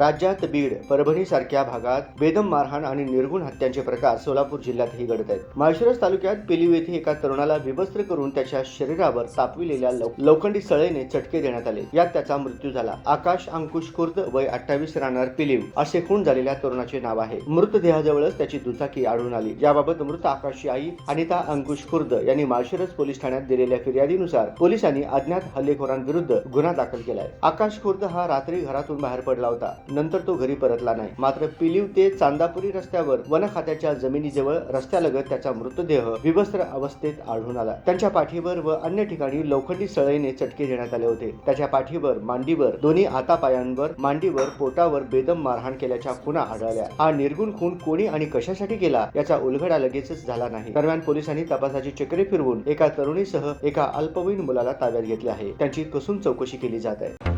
राज्यात बीड परभणी सारख्या भागात बेदम मारहाण आणि निर्गुण हत्यांचे प्रकार सोलापूर जिल्ह्यातही घडत आहेत. माळशिरस तालुक्यात पेलिव येथे एका तरुणाला विवस्त्र करून त्याच्या शरीरावर तापविलेल्या लव- लोखंडी सळेने चटके देण्यात आले. यात त्याचा मृत्यू झाला. आकाश अंकुश खुर्द वय अठ्ठावीस राहणार पिलिव असे खून झालेल्या तरुणाचे नाव आहे. मृतदेहाजवळच त्याची दुचाकी आढळून आली. याबाबत मृत आकाशची आई अनिता अंकुश खुर्द यांनी माळशिरस पोलीस ठाण्यात दिलेल्या फिर्यादीनुसार पोलिसांनी अज्ञात हल्लेखोरांविरुद्ध गुन्हा दाखल केलाय. आकाश खुर्द हा रात्री घरातून बाहेर पडला होता. नंतर तो घरी परतला नाही. मात्र पिलीव ते चांदापुरी रस्त्यावर वन खात्याच्या जमिनीजवळ रस्त्यालगत त्याचा मृतदेह विवस्त्र अवस्थेत आढळून आला. त्यांच्या पाठीवर व अन्य ठिकाणी लोखंडी सळईने चटके देण्यात आले होते. त्याच्या पाठीवर मांडीवर दोन्ही हातापायांवर मांडीवर पोटावर बेदम मारहाण केल्याच्या खुना आढळल्या. हा निर्गुण खून कोणी आणि कशासाठी केला याचा उलगडा लगेचच झाला नाही. दरम्यान पोलिसांनी तपासाची चक्रे फिरवून एका तरुणीसह एका अल्पवयीन मुलाला ताब्यात घेतले आहे. त्यांची कसून चौकशी केली जात आहे.